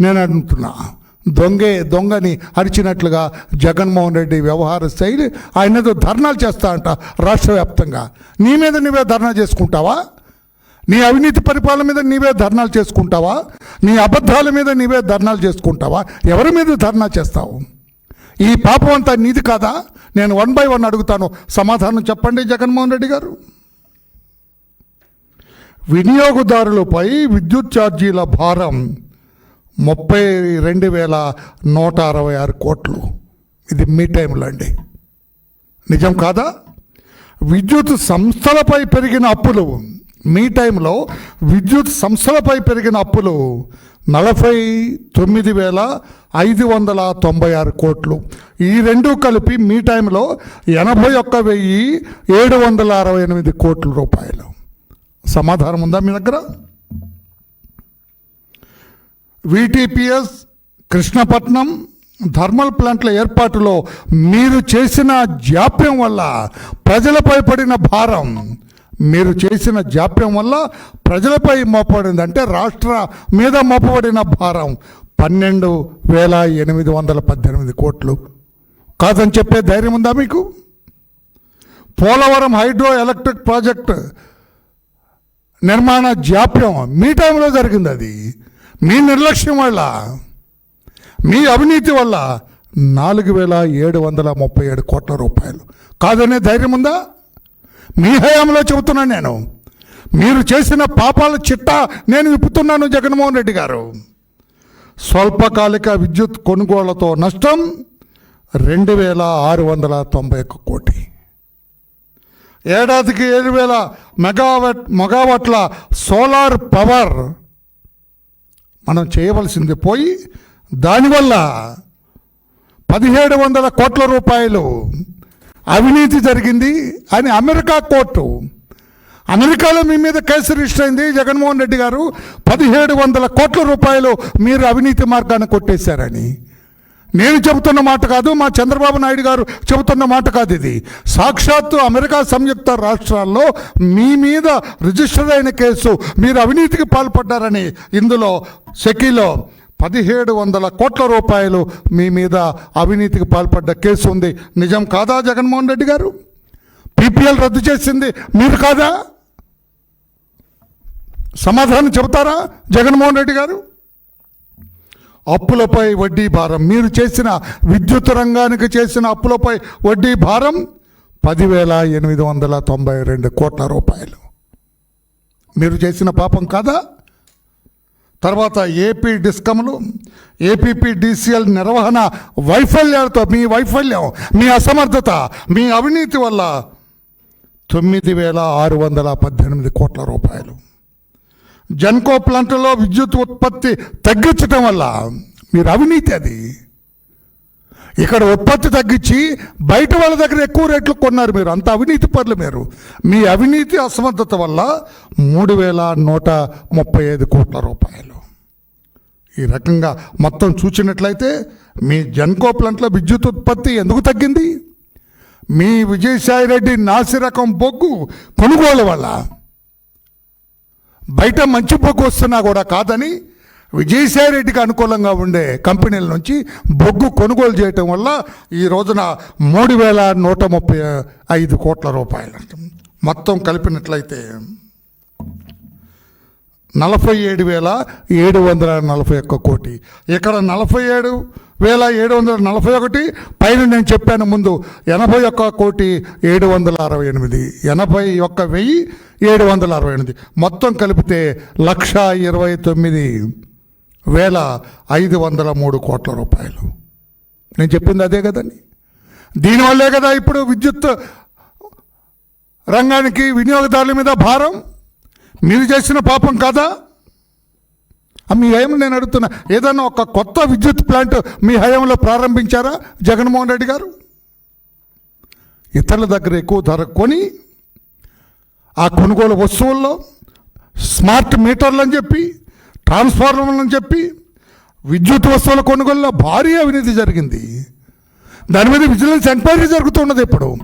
నేను అంటున్నా దొంగే దొంగని అరిచినట్లుగా జగన్మోహన్ రెడ్డి వ్యవహార శైలి ఆయన ఏదో ధర్నాలు చేస్తా అంట రాష్ట్ర వ్యాప్తంగా నీ మీద నీవే ధర్నా చేసుకుంటావా? నీ అవినీతి పరిపాలన మీద నీవే ధర్నాలు చేసుకుంటావా? నీ అబద్ధాల మీద నీవే ధర్నాలు చేసుకుంటావా? ఎవరి మీద ధర్నా చేస్తావు? ఈ పాపం అంతా నీది కాదా? నేను వన్ బై వన్ అడుగుతాను. సమాధానం చెప్పండి జగన్మోహన్ రెడ్డి గారు. వినియోగదారులపై విద్యుత్ ఛార్జీల భారం. ముప్పై రెండు వేల నూట అరవై ఆరు కోట్లు. ఇది మీ టైంలో అండి. నిజం కాదా? విద్యుత్ సంస్థలపై పెరిగిన అప్పులు మీ టైంలో విద్యుత్ సంస్థలపై పెరిగిన అప్పులు నలభై తొమ్మిది వేల ఐదు వందల తొంభై ఆరు కోట్లు. ఈ రెండు కలిపి మీ టైంలో ఎనభై ఒక్క వెయ్యి ఏడు వందల అరవై ఎనిమిది కోట్ల రూపాయలు. సమాధానం ఉందా మీ దగ్గర? విటిపిఎస్ కృష్ణపట్నం థర్మల్ ప్లాంట్ల ఏర్పాటులో మీరు చేసిన జాప్యం వల్ల ప్రజలపై పడిన భారం. మీరు చేసిన జాప్యం వల్ల ప్రజలపై మోపడింది అంటే రాష్ట్ర మీద మోపబడిన భారం. పన్నెండు వేల ఎనిమిది వందల పద్దెనిమిది కోట్లు. కాదని చెప్పే ధైర్యం ఉందా మీకు? పోలవరం హైడ్రో ఎలక్ట్రిక్ ప్రాజెక్ట్ నిర్మాణ జాప్యం మీ టైంలో జరిగింది అది. మీ నిర్లక్ష్యం వల్ల మీ అవినీతి వల్ల నాలుగు వేల ఏడు వందల ముప్పై ఏడు కోట్ల రూపాయలు. కాదనే ధైర్యం ఉందా? మీ హయాంలో చెబుతున్నాను నేను. మీరు చేసిన పాపాల చిట్టా నేను విప్పుతున్నాను జగన్మోహన్ రెడ్డి గారు. స్వల్పకాలిక విద్యుత్ కొనుగోళ్ళతో నష్టం రెండు వేల ఆరు వందల తొంభై ఒక్క కోటి. ఏడాదికి ఏడు వేల మెగావాట్ మెగావాట్ల సోలార్ పవర్ మనం చేయవలసింది పోయి దానివల్ల పదిహేడు వందల కోట్ల రూపాయలు అవినీతి జరిగింది అని అమెరికా కోర్టు. అమెరికాలో మీ మీద కేసు రిజిస్టర్ అయింది జగన్మోహన్ రెడ్డి గారు. పదిహేడు వందల కోట్ల రూపాయలు మీరు అవినీతి మార్గాన్ని కొట్టేశారని. నేను చెబుతున్న మాట కాదు మా చంద్రబాబు నాయుడు గారు చెబుతున్న మాట కాదు ఇది. సాక్షాత్తు అమెరికా సంయుక్త రాష్ట్రాల్లో మీ మీద రిజిస్టర్ అయిన కేసు మీరు అవినీతికి పాల్పడ్డారని ఇందులో సెకీలో పదిహేడు వందల కోట్ల రూపాయలు మీ మీద అవినీతికి పాల్పడ్డ కేసు ఉంది. నిజం కాదా జగన్మోహన్ రెడ్డి గారు? పీపీఎల్ రద్దు చేసింది మీరు కాదా? సమాధానం చెబుతారా జగన్మోహన్ రెడ్డి గారు? అప్పులపై వడ్డీ భారం. మీరు చేసిన విద్యుత్ రంగానికి చేసిన అప్పులపై వడ్డీ భారం పదివేల ఎనిమిది వందల తొంభై రెండు కోట్ల రూపాయలు. మీరు చేసిన పాపం కాదా? తర్వాత ఏపీ డిస్కమ్లు ఏపీపీ డిసిఎల్ నిర్వహణ వైఫల్యాలతో మీ వైఫల్యం మీ అసమర్థత మీ అవినీతి వల్ల తొమ్మిది వేల ఆరు వందల పద్దెనిమిది కోట్ల రూపాయలు. జన్కో ప్లాంట్లో విద్యుత్ ఉత్పత్తి తగ్గించటం వల్ల మీరు అవినీతి అది. ఇక్కడ ఉత్పత్తి తగ్గించి బయట వాళ్ళ దగ్గర ఎక్కువ రేట్లు కొన్నారు మీరు. అంత అవినీతి పనులు మీరు. మీ అవినీతి అసమర్థత వల్ల మూడు వేల నూట ముప్పై ఐదు కోట్ల రూపాయలు. ఈ రకంగా మొత్తం చూసినట్లయితే మీ జన్కో ప్లాంట్లో విద్యుత్ ఉత్పత్తి ఎందుకు తగ్గింది? మీ విజయసాయి రెడ్డి నాసి రకం బొగ్గు కొనుగోలు వల్ల బయట మంచి బొగ్గు వస్తున్నా కూడా కాదని విజయసాయి రెడ్డికి అనుకూలంగా ఉండే కంపెనీల నుంచి బొగ్గు కొనుగోలు చేయటం వల్ల ఈ రోజున మూడు వేల నూట ముప్పై ఐదు కోట్ల రూపాయలు. మొత్తం కలిపినట్లయితే నలభై ఏడు వేల ఏడు వందల నలభై ఒక్క కోటి. ఇక్కడ నలభై ఏడు వేల ఏడు వందల నలభై ఒకటి పైన నేను చెప్పాను ముందు ఎనభై ఒక్క కోటి ఏడు వందల అరవై ఎనిమిది. ఎనభై ఒక్క వెయ్యి ఏడు వందల అరవై ఎనిమిది. మొత్తం కలిపితే లక్ష ఇరవై తొమ్మిది వేల ఐదు వందల మూడు కోట్ల రూపాయలు. నేను చెప్పింది అదే కదండి. దీనివల్లే కదా ఇప్పుడు విద్యుత్ రంగానికి వినియోగదారుల మీద భారం? మీరు చేసిన పాపం కాదా? మీ హయంలో నేను అడుగుతున్నా ఏదన్నా ఒక కొత్త విద్యుత్ ప్లాంట్ మీ హయంలో ప్రారంభించారా జగన్మోహన్ రెడ్డి గారు? ఇతరుల దగ్గర ఎక్కువ ధర కొని ఆ కొనుగోలు వస్తువుల్లో స్మార్ట్ మీటర్లు అని చెప్పి ట్రాన్స్ఫార్మర్లు అని చెప్పి విద్యుత్ వస్తువుల కొనుగోలులో భారీ అవినీతి జరిగింది. దాని మీద విజిలెన్స్ ఎంక్వైరీ జరుగుతున్నది ఇప్పుడు.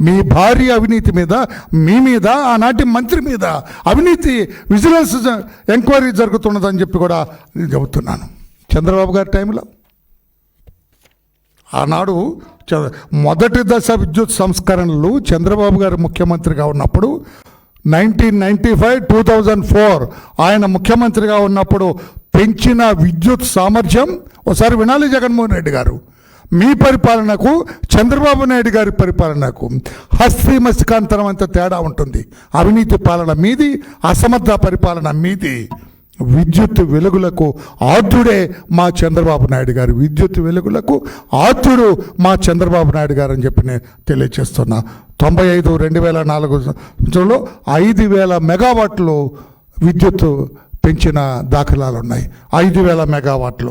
మీ భారీ అవినీతి మీద మీ మీద ఆనాటి మంత్రి మీద అవినీతి విజిలెన్స్ జ- ఎంక్వైరీ జరుగుతున్నదని చెప్పి కూడా నేను చెబుతున్నాను. చంద్రబాబు గారి టైంలో ఆనాడు మొదటి దశ విద్యుత్ సంస్కరణలు చంద్రబాబు గారు ముఖ్యమంత్రిగా ఉన్నప్పుడు nineteen ninety five two thousand four ఆయన ముఖ్యమంత్రిగా ఉన్నప్పుడు పెంచిన విద్యుత్ సామర్థ్యం ఒకసారి వినాలి జగన్మోహన్ రెడ్డి గారు. మీ పరిపాలనకు చంద్రబాబు నాయుడు గారి పరిపాలనకు హస్తి మస్తికాంతరం అంత తేడా ఉంటుంది. అవినీతి పాలన మీది అసమర్థ పరిపాలన మీది. విద్యుత్ వెలుగులకు ఆతుడే మా చంద్రబాబు నాయుడు గారు. విద్యుత్ వెలుగులకు ఆతుడు మా చంద్రబాబు నాయుడు గారు అని చెప్పి నేను తెలియజేస్తున్నా తొంభై ఐదు రెండు వేల నాలుగు సంవత్సరంలో ఐదు వేల మెగావాట్లు విద్యుత్ పెంచిన దాఖలాలు ఉన్నాయి ఐదు వేల మెగావాట్లు.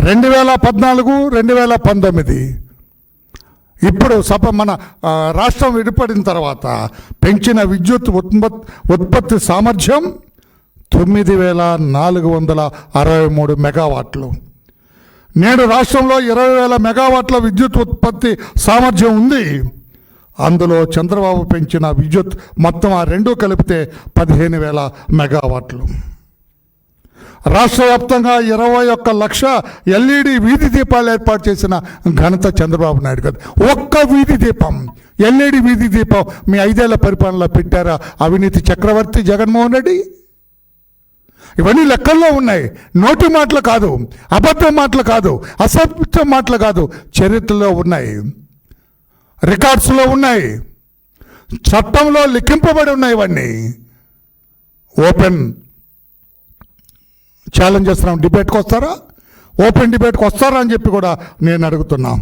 రెండు వేల పద్నాలుగు రెండు వేల పంతొమ్మిది ఇప్పుడు సభ మన రాష్ట్రం విడిపడిన తర్వాత పెంచిన విద్యుత్ ఉత్పత్ ఉత్పత్తి సామర్థ్యం తొమ్మిది వేల నాలుగు వందల అరవై మూడు మెగావాట్లు. నేడు రాష్ట్రంలో ఇరవై వేల మెగావాట్ల విద్యుత్ ఉత్పత్తి సామర్థ్యం ఉంది. అందులో చంద్రబాబు పెంచిన విద్యుత్ మొత్తం ఆ రెండు కలిపితే పదిహేను వేల మెగావాట్లు. రాష్ట్ర వ్యాప్తంగా ఇరవై ఒక్క లక్ష ఎల్ఈడి వీధి దీపాలు ఏర్పాటు చేసిన ఘనత చంద్రబాబు నాయుడు గారు. ఒక్క వీధి దీపం ఎల్ఈడి వీధి దీపం మీ ఐదేళ్ళ పరిపాలనలో పెట్టారా అవినీతి చక్రవర్తి జగన్మోహన్ రెడ్డి? ఇవన్నీ లెక్కల్లో ఉన్నాయి. నోటి మాటలు కాదు అబద్ధ మాటలు కాదు అసత్యం మాటలు కాదు. చరిత్రలో ఉన్నాయి. రికార్డ్స్లో ఉన్నాయి. చట్టంలో లిఖింపబడి ఉన్నాయి ఇవన్నీ. ఓపెన్ ఛాలెంజ్ చేస్తున్నాం. డిబేట్కి వస్తారా? ఓపెన్ డిబేట్కి వస్తారా అని చెప్పి కూడా నేను అడుగుతున్నా.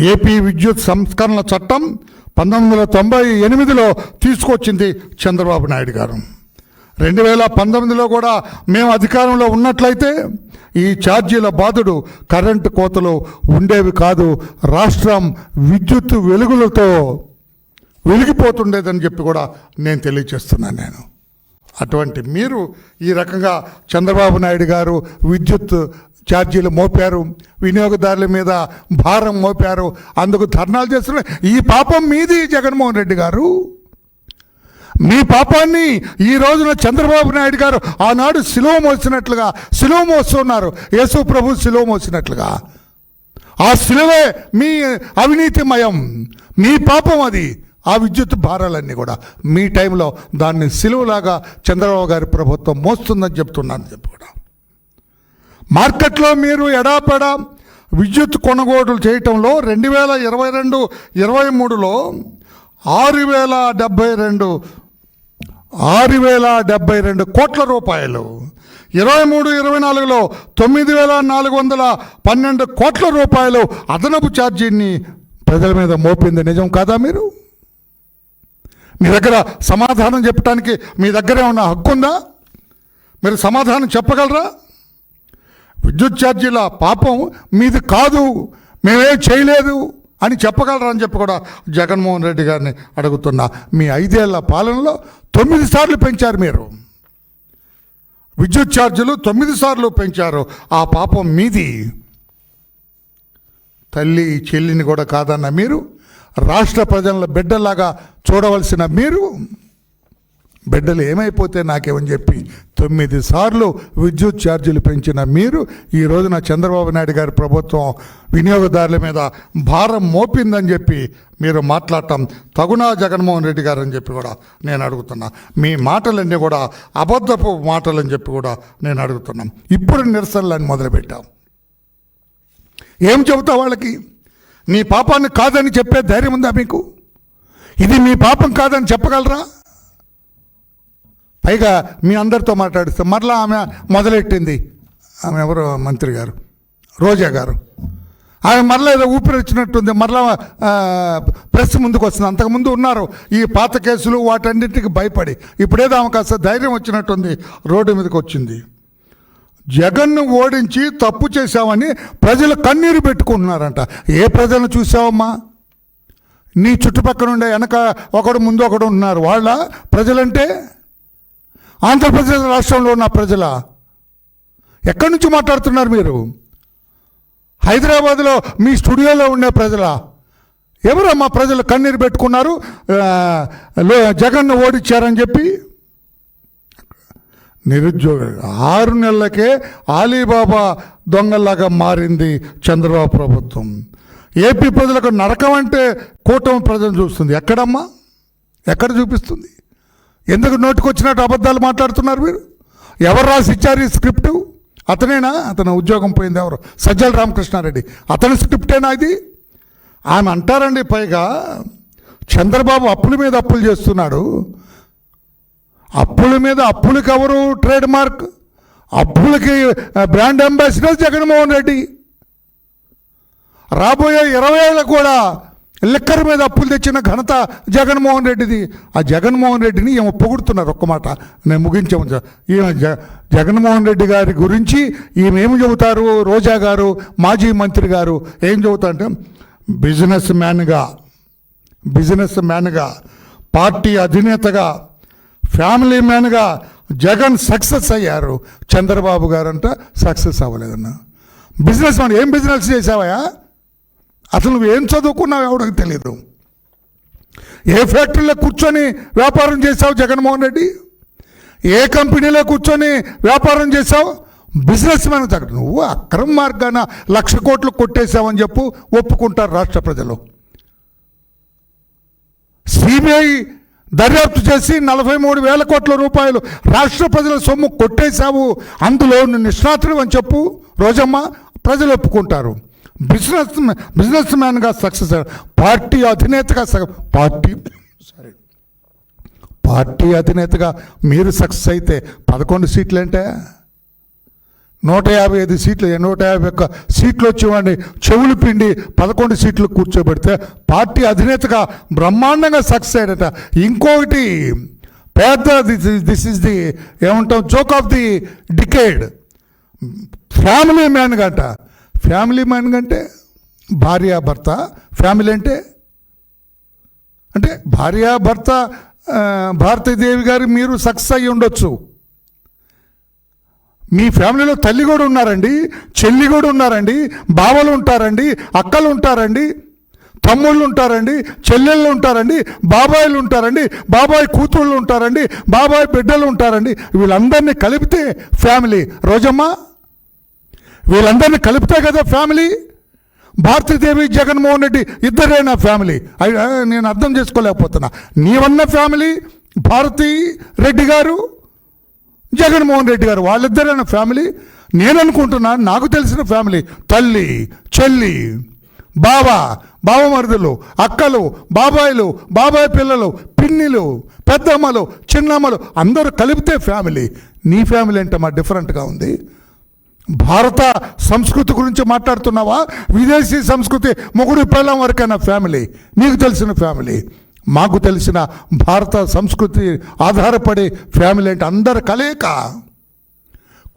ఏపీ విద్యుత్ సంస్కరణ చట్టం పంతొమ్మిది వందల తొంభై ఎనిమిదిలో తీసుకొచ్చింది చంద్రబాబు నాయుడు గారు. రెండు వేల పంతొమ్మిదిలో కూడా మేము అధికారంలో ఉన్నట్లయితే ఈ ఛార్జీల బాధుడు కరెంటు కోతలు ఉండేవి కాదు రాష్ట్రం విద్యుత్ వెలుగులతో వెలిగిపోతుండేదని చెప్పి కూడా నేను తెలియజేస్తున్నాను నేను. అటువంటి మీరు ఈ రకంగా చంద్రబాబు నాయుడు గారు విద్యుత్ ఛార్జీలు మోపారు వినియోగదారుల మీద భారం మోపారు అందుకు ధర్నాలు చేస్తున్నారు. ఈ పాపం మీది జగన్మోహన్ రెడ్డి గారు. మీ పాపాన్ని ఈ రోజున చంద్రబాబు నాయుడు గారు ఆనాడు సిలువ మోసినట్లుగా సిలువ మోస్తున్నారు. యేసు ప్రభు సిలువ మోసినట్లుగా. ఆ సిలువే మీ అవినీతిమయం మీ పాపం అది. ఆ విద్యుత్ భారాలన్నీ కూడా మీ టైంలో దాన్ని సిలువలాగా చంద్రబాబు గారి ప్రభుత్వం మోస్తుందని చెప్తున్నాను చెప్పి కూడా. మార్కెట్లో మీరు ఎడాపెడా విద్యుత్ కొనుగోలు చేయటంలో రెండు వేల ఇరవై రెండు ఇరవై మూడులో ఆరు వేల డెబ్బై రెండు ఆరు వేల డెబ్బై రెండు కోట్ల రూపాయలు. ఇరవై మూడు ఇరవై నాలుగులో తొమ్మిది వేల నాలుగు వందల పన్నెండు కోట్ల రూపాయలు అదనపు ఛార్జీని ప్రజల మీద మోపింది నిజం కాదా మీరు? మీ దగ్గర సమాధానం చెప్పడానికి మీ దగ్గర ఏమన్నా హక్కు ఉందా మీరు సమాధానం చెప్పగలరా? విద్యుత్ ఛార్జీల పాపం మీది కాదు. మేమేం చేయలేదు. అని చెప్పగలరని చెప్పి కూడా జగన్మోహన్ రెడ్డి గారిని అడుగుతున్నా మీ ఐదేళ్ళ పాలనలో తొమ్మిది సార్లు పెంచారు మీరు. విద్యుత్ ఛార్జీలు తొమ్మిది సార్లు పెంచారు. ఆ పాపం మీది. తల్లి చెల్లిని కూడా కాదన్న మీరు రాష్ట్ర ప్రజల బిడ్డలాగా చూడవలసిన మీరు. బిడ్డలు ఏమైపోతే నాకేమని చెప్పి తొమ్మిది సార్లు విద్యుత్ ఛార్జీలు పెంచిన మీరు ఈ రోజున చంద్రబాబు నాయుడు గారి ప్రభుత్వం వినియోగదారుల మీద భారం మోపిందని చెప్పి మీరు మాట్లాడటం తగునా జగన్మోహన్ రెడ్డి గారు అని చెప్పి కూడా నేను అడుగుతున్నా. మీ మాటలన్నీ కూడా అబద్ధపు మాటలని చెప్పి కూడా నేను అడుగుతున్నాం. ఇప్పుడు నిరసనలని మొదలుపెట్టాం. ఏం చెబుతా వాళ్ళకి? నీ పాపాన్ని కాదని చెప్పే ధైర్యం ఉందా మీకు? ఇది మీ పాపం కాదని చెప్పగలరా? పైగా మీ అందరితో మాట్లాడిస్తే మరలా ఆమె మొదలెట్టింది. ఆమె ఎవరు? మంత్రి గారు. రోజా గారు. ఆమె మరలా ఏదో ఊపిరి వచ్చినట్టుంది. మరలా ప్రెస్ ముందుకు వస్తుంది. అంతకుముందు ఉన్నారు. ఈ పాత కేసులు వాటన్నిటికి భయపడి. ఇప్పుడేదో ఆమె కాస్త ధైర్యం వచ్చినట్టుంది. రోడ్డు మీదకి వచ్చింది. జగన్ను ఓడించి తప్పు చేశామని ప్రజలు కన్నీరు పెట్టుకుంటున్నారంట. ఏ ప్రజలను చూసావమ్మా? నీ చుట్టుపక్కల ఉండే వెనక ఒకడు ముందు ఒకడు ఉన్నారు వాళ్ళ ప్రజలంటే ఆంధ్రప్రదేశ్ రాష్ట్రంలో ఉన్న ప్రజల ఎక్కడి నుంచి మాట్లాడుతున్నారు మీరు? హైదరాబాద్లో మీ స్టూడియోలో ఉండే ప్రజల ఎవరమ్మా ప్రజలు కన్నీరు పెట్టుకున్నారు? జగన్ను ఓడించారని చెప్పి? నిరుద్యోగ ఆరు నెలలకే ఆలీబాబా దొంగల్లాగా మారింది చంద్రబాబు ప్రభుత్వం. ఏపీ ప్రజలకు నరకం అంటే కూటమి ప్రజలు చూస్తుంది. ఎక్కడమ్మా? ఎక్కడ చూపిస్తుంది? ఎందుకు నోటికొచ్చినట్టు అబద్ధాలు మాట్లాడుతున్నారు మీరు? ఎవరు రాసి ఇచ్చారు ఈ స్క్రిప్టు? అతనేనా? అతను ఉద్యోగం పోయింది ఎవరు? సజ్జల రామకృష్ణారెడ్డి. అతని స్క్రిప్టేనా ఇది? ఆమె అంటారండి పైగా చంద్రబాబు అప్పుల మీద అప్పులు చేస్తున్నాడు. అప్పుల మీద అప్పులకి ఎవరు ట్రేడ్ మార్క్? అప్పులకి బ్రాండ్ అంబాసిడర్ జగన్మోహన్ రెడ్డి. రాబోయే ఇరవై ఏళ్ళ కూడా లిక్కర్ మీద అప్పులు తెచ్చిన ఘనత జగన్మోహన్ రెడ్డిది. ఆ జగన్మోహన్ రెడ్డిని ఏమో పొగుడుతున్నారు ఒక్క మాట. నేను ముగించాము ఈమె జ జగన్మోహన్ రెడ్డి గారి గురించి ఈమె ఏమి చెబుతారు? రోజా గారు మాజీ మంత్రి గారు ఏం చెబుతారంటే బిజినెస్ మ్యాన్గా బిజినెస్ మ్యాన్గా పార్టీ అధినేతగా ఫ్యామిలీ మ్యాన్గా జగన్ సక్సెస్ అయ్యారు. చంద్రబాబు గారు అంట సక్సెస్ అవ్వలేదన్న. బిజినెస్ మ్యాన్ ఏం బిజినెస్ చేసావయా అసలు నువ్వు ఏం చదువుకున్నావు ఎవరికి తెలియదు ఏ ఫ్యాక్టరీలో కూర్చొని వ్యాపారం చేసావు జగన్మోహన్ రెడ్డి? ఏ కంపెనీలో కూర్చొని వ్యాపారం చేసావు బిజినెస్ మ్యాన్ తగ్గ నువ్వు అక్రమ మార్గాన లక్ష కోట్లు కొట్టేశావని చెప్పు ఒప్పుకుంటారు రాష్ట్ర ప్రజలు. సిబిఐ దర్యాప్తు చేసి నలభై మూడు వేల కోట్ల రూపాయలు రాష్ట్ర ప్రజల సొమ్ము కొట్టేశావు అందులో నిష్ణాతుడు అని చెప్పు రోజమ్మ ప్రజలు ఒప్పుకుంటారు. బిజినెస్ బిజినెస్ మ్యాన్గా సక్సెస్ పార్టీ అధినేతగా సగ పార్టీ సారీ పార్టీ అధినేతగా మీరు సక్సెస్ అయితే పదకొండు సీట్లు అంటే? నూట యాభై ఐదు సీట్లు నూట యాభై ఒక్క సీట్లు వచ్చేవాడిని. చెవులు పిండి పదకొండు సీట్లు కూర్చోబెడితే పార్టీ అధినేతగా బ్రహ్మాండంగా సక్సెస్ అయ్యాడట. ఇంకొకటి పెద్ద దిస్ ఇస్ ది ఏమంటాం joke of the decade family man గంట. ఫ్యామిలీ మ్యాన్ అంటే భార్య భర్త ఫ్యామిలీ అంటే అంటే భార్య భర్త భారతీదేవి గారు మీరు సక్సెస్ అయ్యి ఉండొచ్చు. మీ ఫ్యామిలీలో తల్లి కూడా ఉన్నారండి చెల్లి కూడా ఉన్నారండి బావలు ఉంటారండి అక్కలు ఉంటారండి తమ్ముళ్ళు ఉంటారండి చెల్లెళ్ళు ఉంటారండి బాబాయిలు ఉంటారండి బాబాయ్ కూతుళ్ళు ఉంటారండి బాబాయ్ బిడ్డలు ఉంటారండి. వీళ్ళందరినీ కలిపితే ఫ్యామిలీ. రోజమ్మ వీళ్ళందరినీ కలిపితే కదా ఫ్యామిలీ? భారతీదేవి జగన్మోహన్ రెడ్డి ఇద్దరే నా ఫ్యామిలీ. నేను అర్థం చేసుకోలేకపోతున్నా. నీవన్న ఫ్యామిలీ భారతీ రెడ్డి గారు జగన్మోహన్ రెడ్డి గారు వాళ్ళిద్దరైన ఫ్యామిలీ. నేను అనుకుంటున్నాను నాకు తెలిసిన ఫ్యామిలీ తల్లి చెల్లి బావ బావమరుదులు అక్కలు బాబాయిలు బాబాయ్ పిల్లలు పిన్నిలు పెద్దమ్మలు చిన్నమ్మలు అందరూ కలిపితే ఫ్యామిలీ. నీ ఫ్యామిలీ అంటే మా డిఫరెంట్గా ఉంది. భారత సంస్కృతి గురించి మాట్లాడుతున్నావా? విదేశీ సంస్కృతి మొగుడు పిల్లం వరకైనా ఫ్యామిలీ. నీకు తెలిసిన ఫ్యామిలీ. మాకు తెలిసిన భారత సంస్కృతి ఆధారపడి ఫ్యామిలీ అంటే అందరు కలయిక.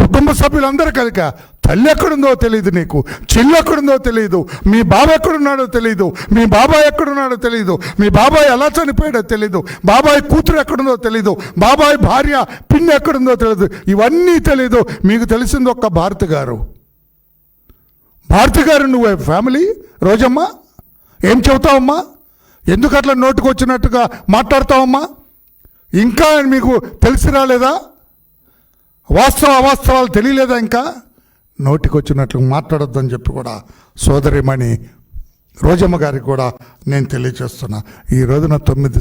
కుటుంబ సభ్యులందరూ కలిక తల్లి ఎక్కడుందో తెలియదు నీకు చెల్లి ఎక్కడుందో తెలియదు మీ బాబా ఎక్కడున్నాడో తెలియదు మీ బాబాయ్ ఎక్కడున్నాడో తెలియదు మీ బాబాయ్ ఎలా చనిపోయాడో తెలియదు బాబాయ్ కూతురు ఎక్కడుందో తెలియదు బాబాయ్ భార్య పిన్ని ఎక్కడుందో తెలియదు ఇవన్నీ తెలియదు మీకు తెలిసింది ఒక్క భారతి గారు. భారతి గారు నువ్వు ఫ్యామిలీ? రోజమ్మా? ఏం చెబుతావమ్మా? ఎందుకు అట్లా నోటుకు వచ్చినట్టుగా మాట్లాడతావమ్మా? ఇంకా మీకు తెలిసి రాలేదా వాస్తవ అవాస్తవాలు తెలియలేదా ఇంకా? నోటికొచ్చినట్లు మాట్లాడొద్దని చెప్పి కూడా సోదరిమణి రోజమ్మ గారికి కూడా నేను తెలియచేస్తున్నా ఈ రోజున తొమ్మిది